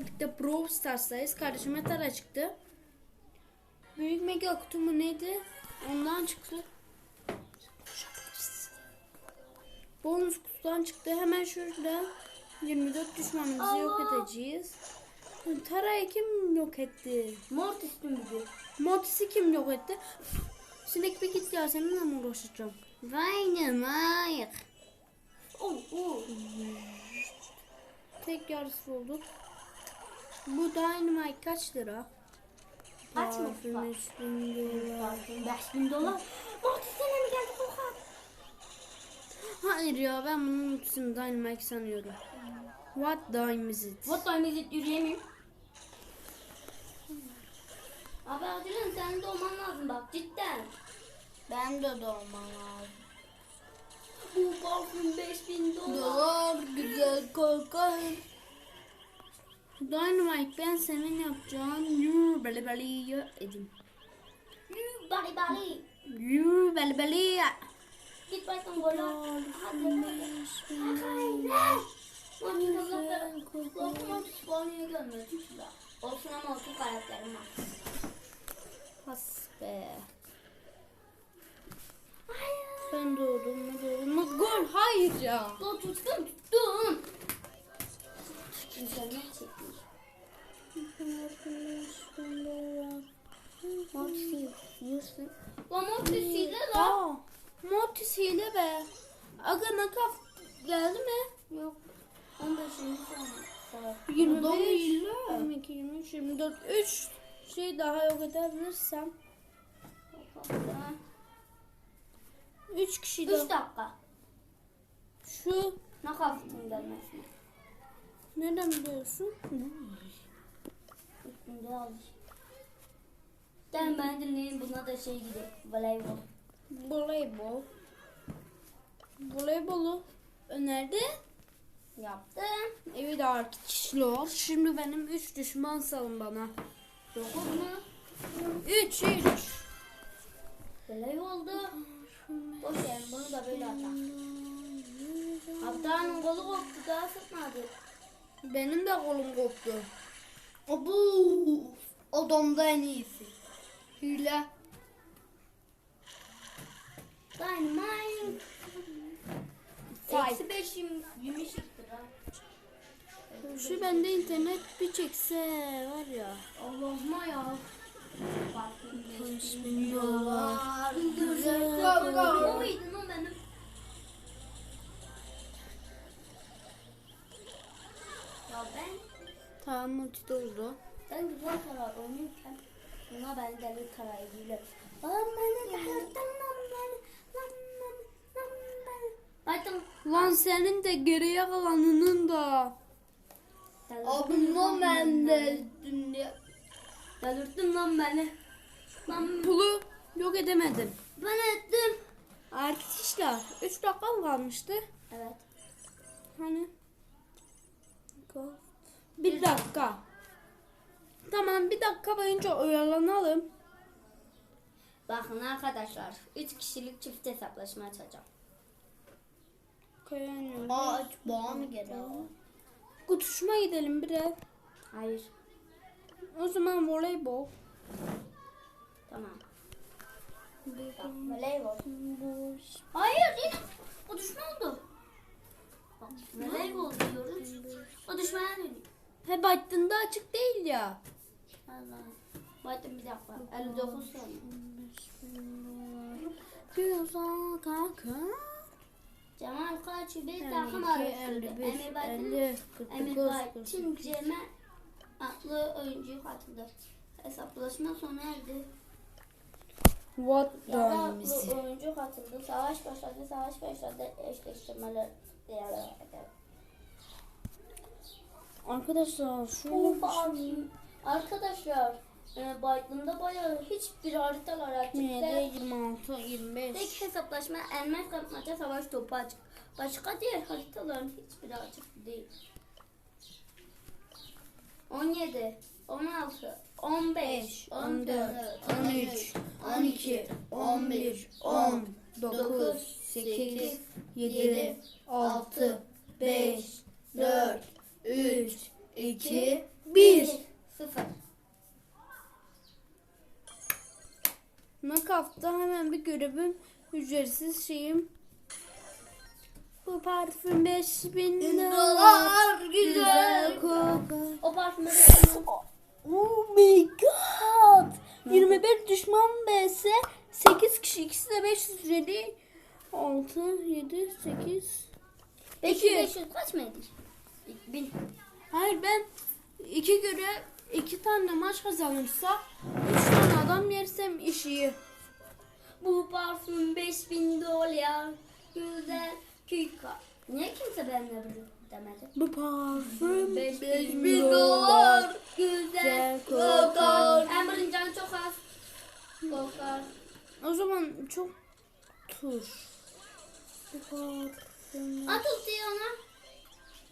birlikte Brawl Stars'tayız. Kardeşime tara çıktı. Büyük mega kutu mu neydi? Ondan çıktı. Bonus kutudan çıktı. Hemen şurada 24 düşmanımızı yok Allah! edeceğiz. Tara'yı kim yok etti? Mortis bugün? Mortis'i kim yok etti? Sinek bir git ya seninle mi uğraşacağım? Vay ne vay. Oh, oh. Tek yarısı bulduk. Bu Dynamite kaç lira? Kaç mı? Parfüm 3000 dolar. 5000 dolar. Mortis sana mı geldi Volkan? Hayır ya ben bunun ikisini Dynamite sanıyorum. What time is it? What time is it yürüyemeyim. Abi Adil'in senin doğman lazım bak cidden. Ben de doğmam lazım. Bu parfüm 5000 dolar. Dolar güzel kokar. Dynamite ben senin yapacağın yürü beli beli edin. Yürü bari bari. Yürü beli beli. Git bakın gol. Olsun ama olsun karakterim var. Has be. Ben doğdum mu doğdum mu? Gol hayır ya. Gol tuttum tuttum. İnsanlar çekmiş. Mortis'i yiyorsun. Mortis hile. Aa, Mortis hile be. Aga nakaf geldi mi? Yok. 15. sonra. 25, 22, 23, 24, 3 şey daha yok edebilirsem. 3 kişi 3 de. dakika. Şu kalktın gelmesine. Nereden biliyorsun? Üstünde al. Gel ben dinleyeyim buna da şey gidelim. Voleybol. Voleybol. Voleybolu önerdi. Yaptım. Evet arkadaşlar. Şimdi benim 3 düşman salın bana. 9 mu? 3 3. Voleyboldu. Boş ver bunu da böyle atar. Abda'nın kolu koptu daha sıkmadı. Benim de kolum koptu. Abu. Adamda en iyisi. Hile. Dynamite. Eksi 5 yemiş. Şu bende internet bir çekse var ya. Allah'ıma ya. Bak, bin dolar. Güzel. Kaka. O benim? Ya ben Tamam multi oldu. ben güzel karar oynarken buna ben deli karar ediyorum. Lan beni delirttin lan beni. Lan beni. Lan beni. Baktım. Lan senin de geriye kalanının da. Delirttin lan beni. Delirttin lan beni. Lan Pulu yok edemedin. ben ettim. Arkadaşlar 3 dakika mı kalmıştı? Evet. Hani? Bir dakika. Tamam bir dakika boyunca oyalanalım. Bakın arkadaşlar. 3 kişilik çift hesaplaşma açacağım. Kayanıyor. Aç bağ mı geliyor? Kutuşma gidelim biraz. Hayır. O zaman voleybol. Tamam. Voleybol. Hayır yine düşman oldu. Voleybol diyoruz. O düşmana dönüyor. He baktığında açık değil ya. Allah. Bakın bir dakika. 59 sonra. Güzel kanka. Cemal kaç bir 52, takım. 51, Emir Bayt'ın 50, Emir 49, Bayt'ın Cem'e adlı oyuncuyu katıldı. Hesaplaşma sona erdi. What it? oyuncu katıldı. Savaş başladı. Savaş başladı. Eşleştirmeler. Arkadaşlar şöyle Of şey. abi. Arkadaşlar e, Byte'ında bayağı hiçbir haritalar açık 27, değil. 26, 25. Tek hesaplaşma elmas kapmaca savaş topu açık. Başka diğer haritaların hiçbiri açık değil. 17, 16, 15, 14, 14, 13, 12, 11, 10, 9, 8, 7, 6, 5, 4, 3, iki, bir. Sıfır. Nakafta hemen bir görevim ücretsiz şeyim. Bu parfüm 5000 dolar, güzel. kokar. O parfümü Oh my god. 21 düşman vs 8 kişi ikisi de 550 6 7 8 500 İki. 500 kaç mıydı? 1000. Hayır ben iki görev iki tane maç kazanırsa 3 tane adam yersem iş iyi. Bu parfüm 5000 dolar. Güzel. Kika. Niye kimse benimle demedi? Bu parfüm 5000 5000 dolar. Güzel. Kokar. Amber'ın canı çok az. Kokar. O zaman çok tur. Bu parfüm At ultiyi ona.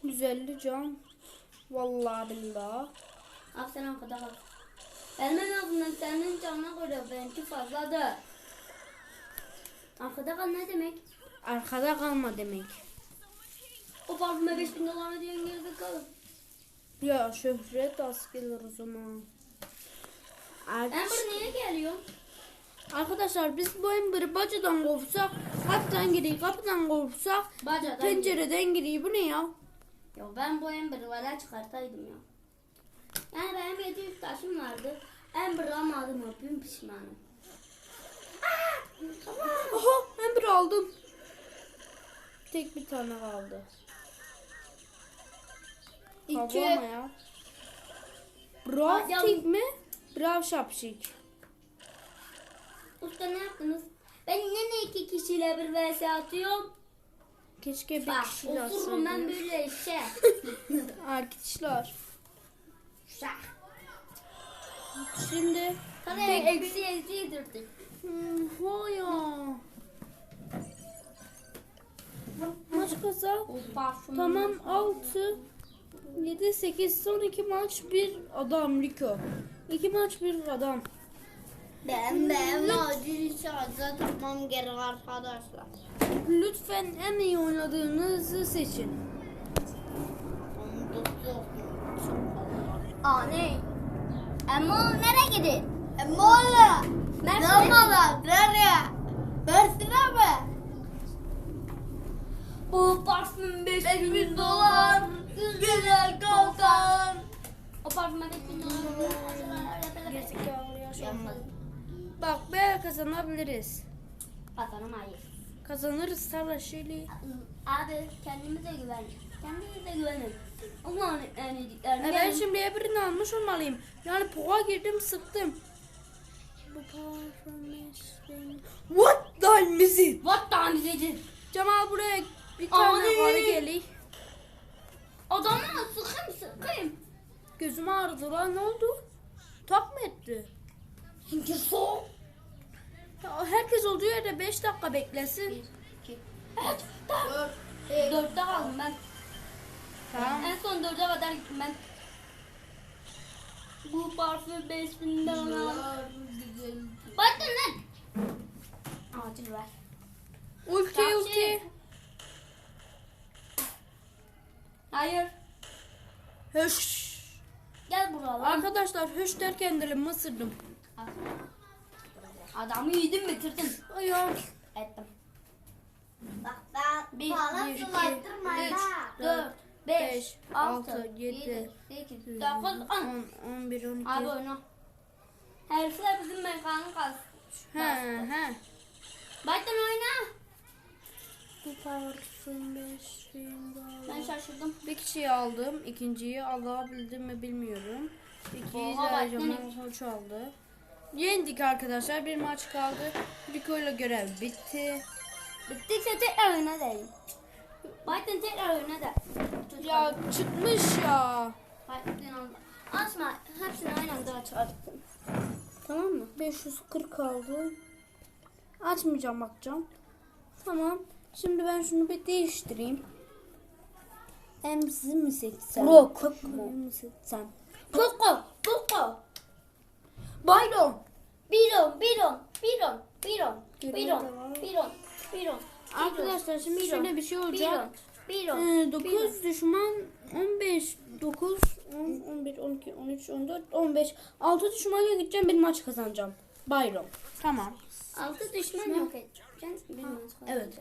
150 can. Vallahi billahi. Al sen o kadar al. Benim en azından senin canına göre benimki fazladır. Arkada kal ne demek? Arkada kalma demek. O parfüme 5000 dolar diyorsun geride kalın. Ya şöhret az gelir o zaman. Amber niye geliyor? Arkadaşlar biz bu emberi bacadan kovsak, kapıdan giriyor, kapıdan kovsak, Bacadan. pencereden giriyor. Bu ne ya? Ya ben bu Amber'ı valla çıkartaydım ya. Yani benim 700 taşım vardı. Amber'ı almadım öpüyorum pişmanım. Aha ember aldım. Tek bir tane kaldı. İki. Hava ama ya. Bravo Ay, tik mi? Bravo şapşik. Usta ne yaptınız? Ben yine iki kişiyle bir vs atıyorum. Keşke bir Bak kişi otururum ben böyle işte. Arkadaşlar. Şak. Şimdi Tek- eksi eksi yedirdik. Hmm, hoya. Maç parfüm. Tamam 6 7 8 son iki maç bir adam Liko. İki maç bir adam. Ben ben acil şarja takmam gerek arkadaşlar. Lütfen en iyi oynadığınızı seçin. Aa ne? Emo nereye gidin? Emola. Mersin'e. Emola nereye? Mersin'e mi? Bu parfüm 5000 dolar. Güzel kokar. O parfüme 5000 dolar. Yanmadı. Bak böyle kazanabiliriz. Kazanamayız. Kazanırız savaşıyla. Abi kendimize güven. Kendimize güvenin. Allah'ın en iyiklerini. E ben şimdi birini almış olmalıyım. Yani puğa girdim sıktım. Bu What is it? What is it? Cemal buraya bir tane Ani. karı geliyor. Adamı sıkayım sıkayım. Gözüm ağrıdı lan ne oldu? Tak mı etti? Çünkü soğuk. Ya herkes olduğu yerde 5 dakika beklesin. 2, 3, 4. Dörtte kaldım ben. Tamam. En son dörde kadar gittim ben. Bu parfüm 5000 dolar. Bakın lan. Acil ver. Ulti ulti. Hayır. Höş. Gel buraya lan. Arkadaşlar höş derken dilim ısırdım. Adamı yedin bitirdin. Ayağım. Ettim. Bak ben Bir, bana bir, iki, sulandırmayın üç, ha. 4, 5, beş, 6, altı, 7, yedi, 8, 9, 10, 10. 11, 12. Abi oyna. Herifler bizim mekanı kaz. He he. Bakın oyna. Bu parfüm 5000 Ben şaşırdım. Bir kişiyi aldım. ikinciyi alabildim mi bilmiyorum. İkiyi Oha, de Cemal Hoç aldı. Yendik arkadaşlar. Bir maç kaldı. Rico ile görev bitti. Bittiyse tekrar oyna deyin. Bakın tekrar oyna de. Ya çıkmış ya. Oldu. Açma. Hepsini aynı anda açarsın. Tamam mı? 540 kaldı. Açmayacağım bakacağım. Tamam. Şimdi ben şunu bir değiştireyim. Emzi mi seçsem? Yok. Kok mu seçsem? Koko. Koko. Bayron. Biron. Biron. Biron. Biron. Biron. Biron. Biron. Arkadaşlar şimdi Biron. şöyle bir şey olacak. Biron. Bir o. Ee, 9 düşman 15 9 10 11 12 13 14 15 6 düşmanla gideceğim bir maç kazanacağım. Bayram. Tamam. Altı düşman yok. Bir maç Evet.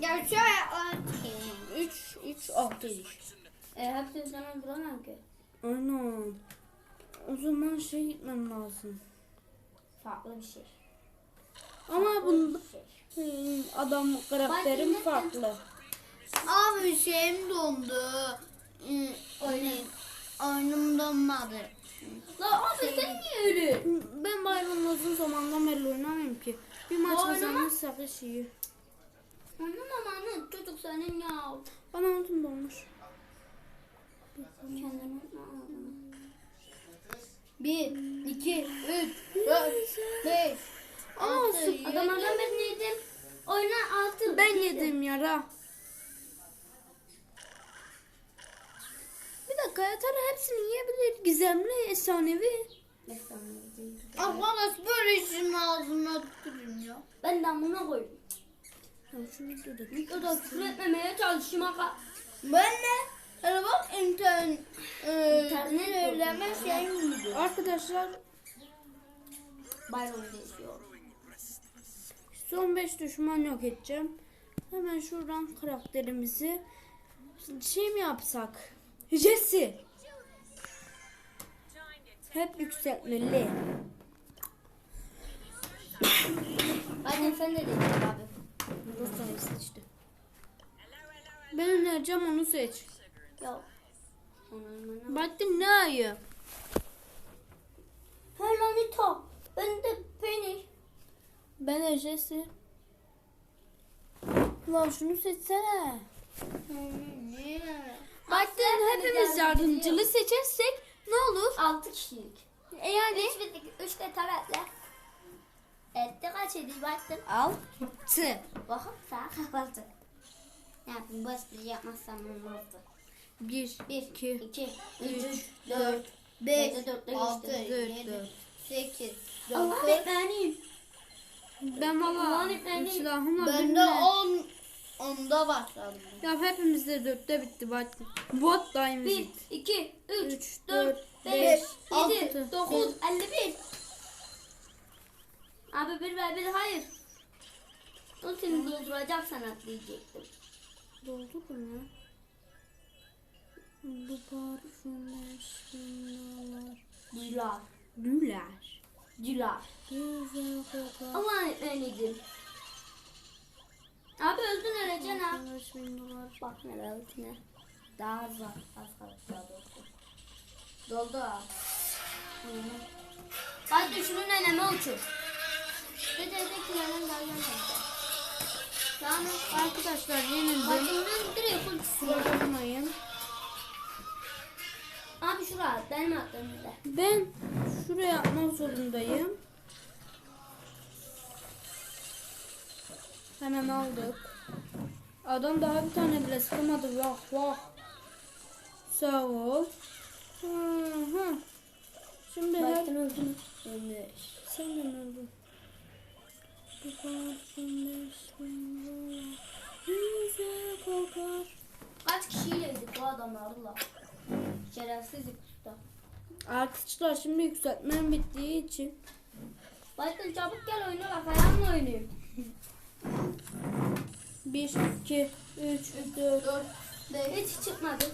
Ya şöyle 3 3 6 iş. E, hepsi zaman duramam ki. Aynen. O zaman şey gitmem lazım. Farklı bir şey. Ama bunda şey. Hmm, adam karakterim Bak, farklı. Abi şeyim dondu. Hmm, oyun, oyunum donmadı. La abi şey. sen niye öyle? Ben bayramın uzun zamandan beri oynamıyorum ki. Bir maç kazanırsak iş iyi. Oynamamanı çocuk senin ya. Bana unutun dolmuş. Kendimi aldım. 1, 2, 3, 4, 5, Olsun. Adamlardan ben yedim. Oyuna altı. Ben yedim yara. Bir dakika yatar hepsini yiyebilir. Gizemli, efsanevi. Arkadaş ah, böyle işin ağzına tükürüm ya. Ben damına koydum. Ya şunu da da. Mikrodot üretmemeye çalışayım aga. Ben de hele bak internet e, İnternet söyleme şeyim gibi. Arkadaşlar Bayram geçiyor. son 5 düşman yok edeceğim. Hemen şuradan karakterimizi şey mi yapsak? Jesse. Hep yükseltmeli. Aynen sen de abi. Rosta'yı seçti. Ben önereceğim onu seç. Onun Baktın ne ayı? Helanito. Ben de peynir. Ben de Jesse. Lan şunu seçsene. Baktın hepimiz yardımcılı seçersek ne olur? Altı kişilik. E yani Üç bittik. Üç de tabetle. Etti kaç ediyor baktın. altı. Bakın sağ kahvaltı. Ne yapayım baş bir yapmazsam olmazdı. Bir, Bir, iki, iki, üç, üç, dört, Beş, Dörtte dörtte altı, geçti. dört, yedi, dört. sekiz, Allah dokuz. etmeniyim. Ben valla silahımla Ben de benimle- on, onda başladım. Ya hepimiz de dörtte bitti bak. Bot dört, dört, beş, beş, yedi, altı, dokuz, elli bir. Abi bir ver bir hayır. Ultimi dolduracaksan atlayacaktım. Doldu mu? Bu parfümler şunlar. Dilar. Güler. Dilar. Güzel kokar. Allah'ın etmeniydim. Abi öldün öleceksin ha. Beş bin dolar. Bak ne ultine. Daha az var. Az kaldı daha doğrusu. Doldu ha. Hadi şunun eneme uçur. Dede dede kilerin daha gelmedi. Tamam. Arkadaşlar yenildim. Bacımdan direkt ultisi. Bakmayın. Abi şuraya benim aklımda. Ben şuraya atmak zorundayım. Hemen aldık. Adam daha bir tane bile sıkamadı. Vah vah. Sağ ol. Hı hı. Şimdi her... Baktın öldün. Sen de mi öldün? Kaç kişiyleydik bu adamlarla? Şerefsizlik usta. Artışlar şimdi yükseltmem bittiği için. Baktın çabuk gel oyna bak ayağımla oynayayım. 1, 2, 3, 4, Dört, beş. Hiç çıkmadı.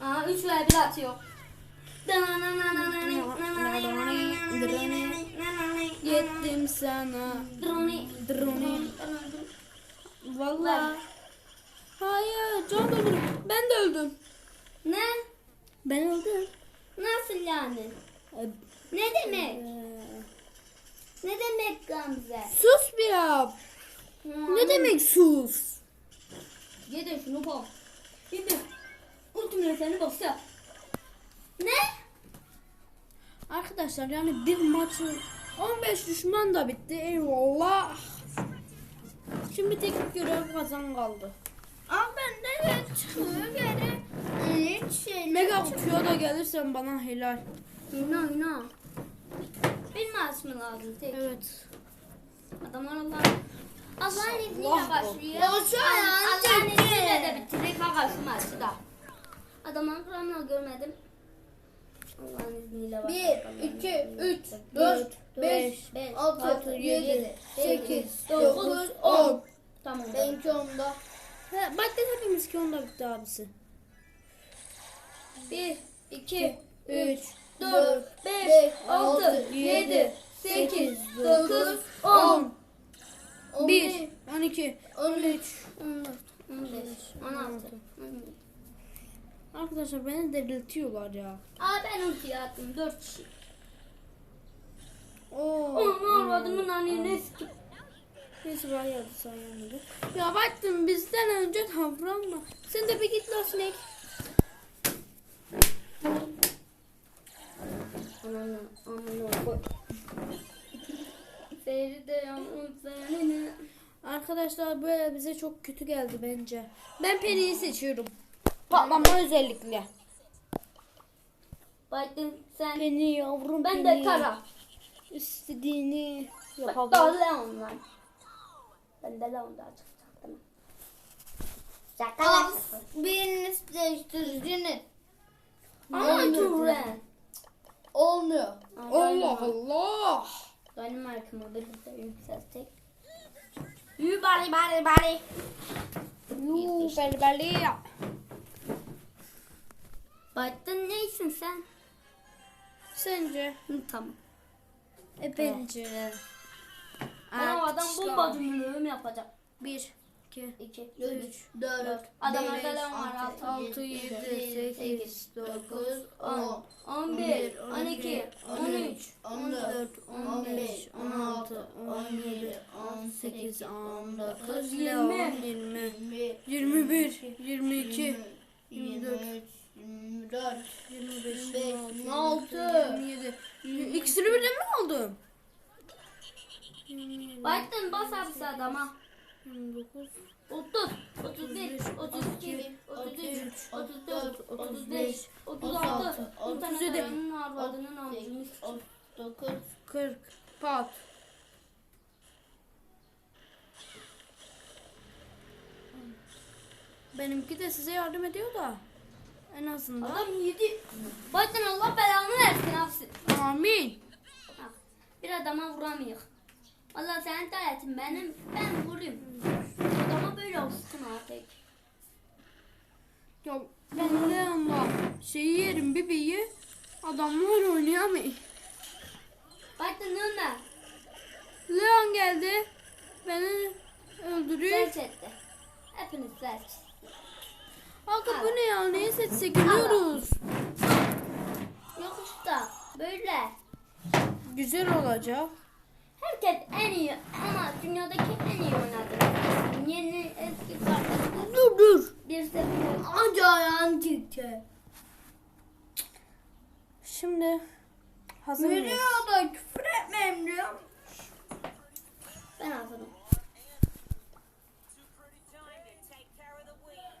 Aa üç ver bir atıyor. Yettim sana. Drone. Drone. Ben öldüm. Valla. Hayır can öldüm. Ben de öldüm. Ne? Ben öldüm. Nasıl yani? Ee, Ne demek? Ne demek Gamze? Sus bir yap. Ne demek sus? Yedi şunu bak. Yedi. Ultimle seni basıyor. Ne? Arkadaşlar yani bir maçı 15 düşman da bitti. Eyvallah. Şimdi tek görev kazan kaldı. Ama ben de çıkıyor geri. Hiç şey. Mega kutuya da gelirsen bana helal. Oyna oyna. Bir maç mı lazım tek? Evet. Adamlar Allah. Allah'ın izniyle başlıyor. Ayağını Allah'ın izniyle de bitirecek ha şu maçı da. Adamın kuramını görmedim. Allah'ın izniyle başlıyor. 1, 2, 3, 4, 5, 6, 7, 8, 9, 10. Tamam. Benimki onda. Bak hepimiz ki onda bitti abisi. 1, 2, 3, 4, 5, 5, 6, 7, 8, 9, 10, 1, 12, 13. 14, 15, 16, 17. Arkadaşlar beni delirtiyorlar ya. Aa ben ultiye attım 4 kişi. Oo. Onun avradımın anneni sikim. Neyse ben yardım sayamadım. Ya baktım bizden önce davranma. Sen de bir git lan sinek. Ananı amına koy. Feride yalnız seni. Arkadaşlar böyle bize çok kötü geldi bence. Ben Penny'yi seçiyorum. Patlama özellikle. Baktın sen. Penny yavrum Ben de kara. İstediğini Bak yapalım. daha Leon var. Ben de Leon daha çıkacaktım. Şaka Al, yaptım. biriniz değiştiriciniz. Ama Turan. Olmuyor. Allah Allah. Benim markamı birlikte yükseltecek. Yürü bari bari bari. Belli belli ya. Baktın neysin sen? Sence? Hı, tamam. E bence. Ama adam bomba cümlemi yapacak. 1, 2, 2, 3, 4, Adamlarda Leon var. 6, 6, 7, 8, 9, 10, 11, 12, 13, 14, 15, 16, 17, 18, 19, 20, 20, 21, 22, 24, 24, 25, 26, 26, 27. İkisini birden mi aldım? Baktın bas abisi adama. 29, 30, 31, 32, 33, 34, 35, 36, 37. Senin arvadının amcını 39, 40, pat. Benimki de size yardım ediyor da. En azından. Adam yedi. Baktın Allah belanı versin abisi. Amin. Bir adama vuramıyor. Allah senin tayetin benim. Ben vurayım. Adama böyle olsun artık. Ya ben Leon'la şeyi yerim bebeği. Adamlar oynayamıyor. Baktın Ömer. Leon geldi. Beni öldürüyor. Felç etti. Hepiniz felç. Kanka bu ne ya? Neyi seçsek gülüyoruz. Yok usta. Böyle. Güzel olacak. Herkes en iyi ama dünyadaki en iyi oynadı. Yeni eski kartları Dur dur. bir. Anca ayağın gitti. Şimdi hazır mıyız? Veriyor da küfür etmeyeyim diyor. Ben hazırım.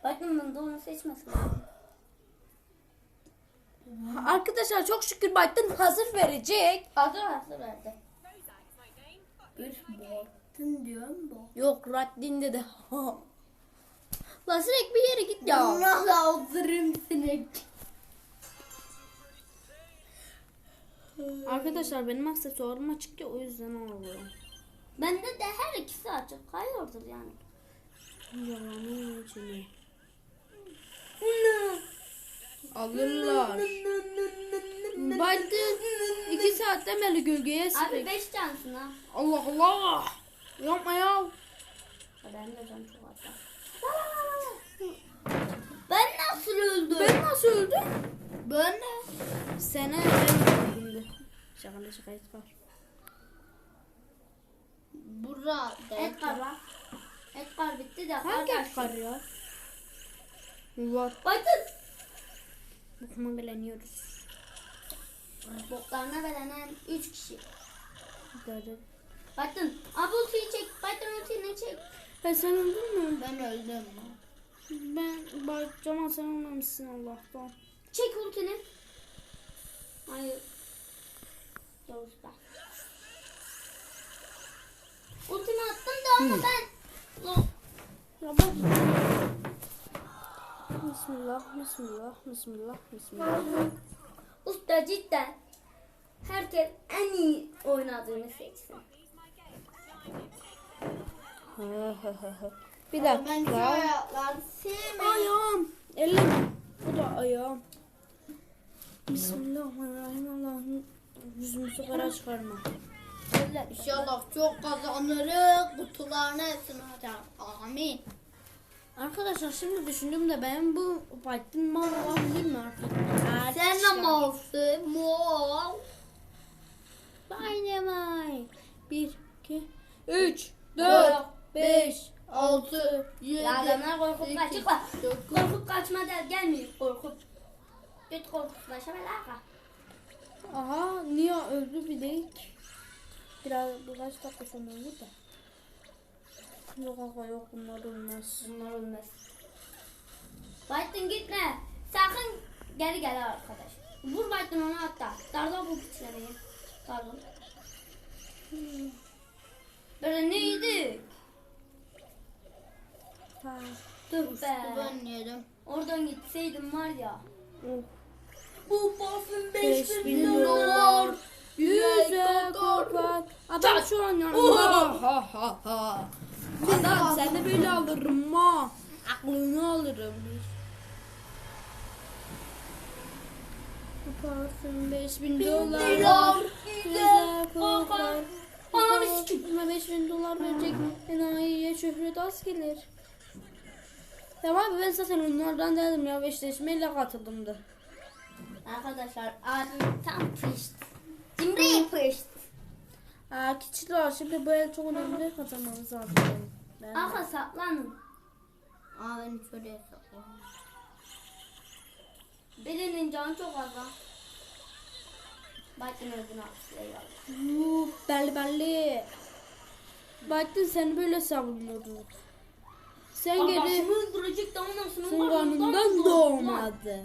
Bakın ben de onu seçmesin. Arkadaşlar çok şükür Biden hazır verecek. Hazır hazır verdi. Baktın diyorum bu. Yok Raddin dedi. La sinek bir yere git ya. Nasıl aldırım sinek? Arkadaşlar benim aksesuarım açık ya o yüzden alıyorum. Bende de her ikisi açık. Hayırdır yani. Yalanı içine. Alırlar. Biden iki saatten beri gölgeye Abi sıkıyor. 5 cansın ha. Allah Allah. Yapma ya. Ben de can çok hatta. Ben nasıl öldüm? Ben nasıl öldüm? Ben de. Sene ben öldüm. Şakada şakayı var. Burada. Edgar var. Edgar bitti de Hangi kardeş. kar ya? Var. Bakın. Bokuma bileniyoruz. Boklarına verenen 3 kişi. Gördüm. Bakın. Abi ultiyi çek. Bakın ultiyi çek. Ben sen öldün mü? Ben öldüm. Ben bakacağım ama sen olmamışsın Allah'tan. Çek ultini. Hayır. Yavuz bak. Ultimi attım da ama ben... Ya bak. Bismillah, bismillah, bismillah, bismillah. Usta cidden herkes en iyi oynadığını seçsin. bir Ben şu dakika. ayakları sevmiyorum. Ayağım. Elim. Bu da ayağım. Bismillahirrahmanirrahim. Yüzümüzü kara çıkarma. İnşallah çok kazanırız. Kutularını hepsini açar. Amin. Arkadaşlar şimdi düşündüm de ben bu Python mal olabilir mi artık? Sen de malsın. Mal. Dynamite. 1, 2, 3, 4, 4, 5. 6, 7, Ya adamlar korkup dokuz. Korkup kaçma der gelmiyor korkup. Git korkup kaçma alaka. Aha niye öldü bir değil. Biraz birkaç dakika sonra öldü de. Yok aga yok bunlar olmaz. Bunlar olmaz. Baytın gitme. Sakın geri gel arkadaş. Vur Baytın onu hatta. Darla bu piçleri. Darla. Böyle neydi? Ha. Dur be. Ben yedim. Oradan gitseydim var ya. Of. Bu parfüm 5000 5000 dolar. Yüze kokar. Adam şu an yanımda. Ha ha ha. Adam sen de böyle alırım ha. Aklını alırım. Parfüm 5000 dolar. dolar. Yüze kokar. Ananı sikim. Buna 5000 dolar verecek enayiye şöhret az gelir. Tamam ben zaten onlardan dedim ya eşleşmeyle katıldım da. Arkadaşlar abim tam pişt. Cimri pişt. Aa, küçükler şimdi bu el çok önemli kazanmamız lazım. Ben Aha saklanın. Aa beni şuraya sakla. Birinin canı çok az. Baytın öldüğünü alkışlayalım. Yuh, belli belli. Baktın seni böyle savunuyordu. Sen geri de ondan senin karnından doğmadı.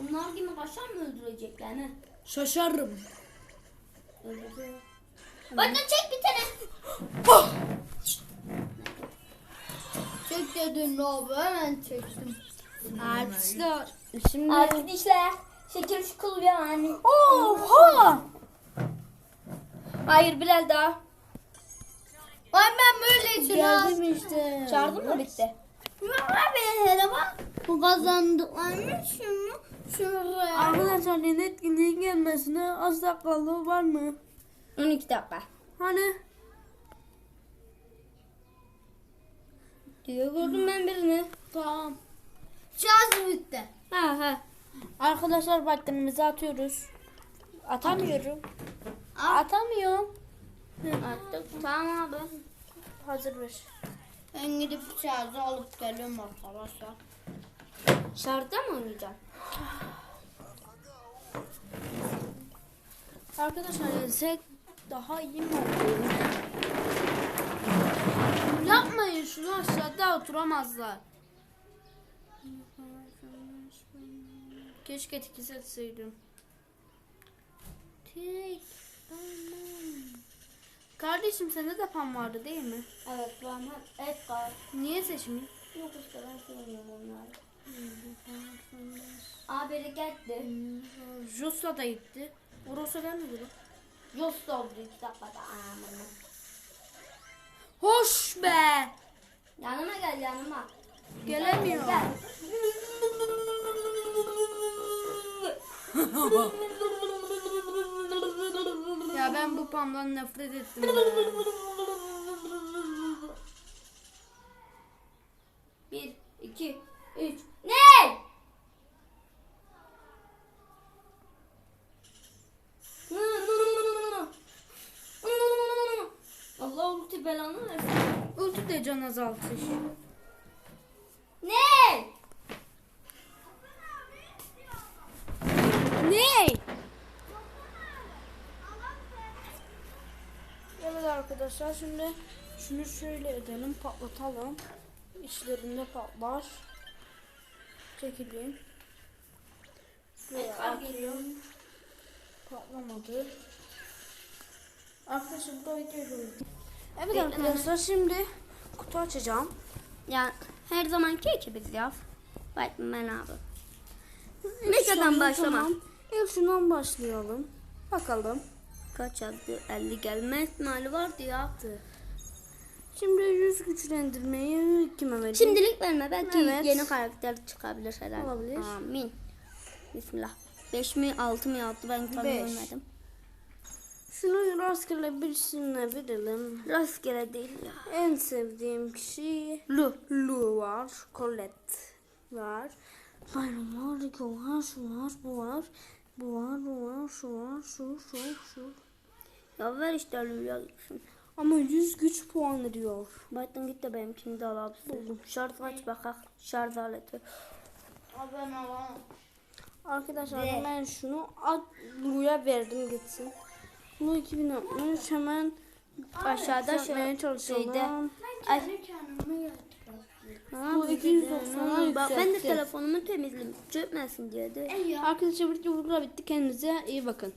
Onlar gibi kaşar mı öldürecekler ne? Şaşarım. Baytın çek bir tane. Çek dedin abi hemen çektim. Arkadaşlar şimdi Arkadaşlar şeker çikolata yani. Oha! Hayır biraz daha. Ay ben böyle için Geldim işte. Çağırdın mı bitti? Abi hele bak. Bu kazandıklarını şunu şuraya. Arkadaşlar yeni etkinliğin gelmesine az dakikalığı var mı? 12 dakika. Hani? Diyor gördüm ben birini. Tamam. Şarjı bitti. Ha ha. Arkadaşlar battanimizi atıyoruz. Atamıyorum. Atamıyorum. Attık tamam abi. Hazır ver. Ben gidip şarjı alıp geliyorum arkadaşlar. Şarjda mı oynayacaksın? Arkadaşlar yesek daha iyi mi olur? Yapmayın şunu aşağıda oturamazlar. Keşke tikiz etseydim. Tik. Kardeşim sende de pan vardı değil mi? Evet bana et var. Niye seçmiyorsun? Yok işte ben sevmiyorum onları. Bereketli. Josta da gitti. Orası gelmedi mi? Yost oldu iki dakikada. Aman. Hoş be. Yanıma gel yanıma. Gelemiyor. Gel. Ya ben bu pamdan nefret ettim. Bir, iki, üç. Ne? Allah ulti belanı versin. Ulti de can azaltış. Ne? Ne? Evet arkadaşlar şimdi şunu şöyle edelim patlatalım. İçlerinde patlar. Çekileyim. Şuraya atıyorum. Patlamadı. Arkadaşlar bu videoyu Evet arkadaşlar şimdi kutu açacağım. Yani her zamanki ekibiz ya. Batman abi. Megadan başlama. Tamam. Şundan başlayalım. Bakalım. Kaç yazdı? 50 gelme ihtimali vardı ya. Şimdi yüz güçlendirmeyi kime vereceğim? Şimdilik verme. Belki Evet. yeni karakter çıkabilir herhalde. Olabilir. Amin. Bismillah. 5 mi 6 mı yaptı ben tam görmedim. Şunu rastgele birisine verelim. Rastgele değil ya. En sevdiğim kişi Lu. Lu var. Colette var. Byron var. Rico var. Şu var. Bu var. Bu var. Bu var. Şu var. Şu. Şu. Şu. Ya ver işte Lu'ya gitsin. Ama 100 güç puanı diyor. Baytın git de benimkini de alabilirsin. Şarj aç bakak. Şarj aleti. Ben alamam. Arkadaşlar hemen şunu at Lu'ya verdim gitsin. Lu 2060 hemen Aşağıda şey, çalışalım. kendime yaptım. Bu 290'a Bak ben de telefonumu temizledim. Çökmesin diye de. Arkadaşlar video burada bitti. Kendinize iyi bakın.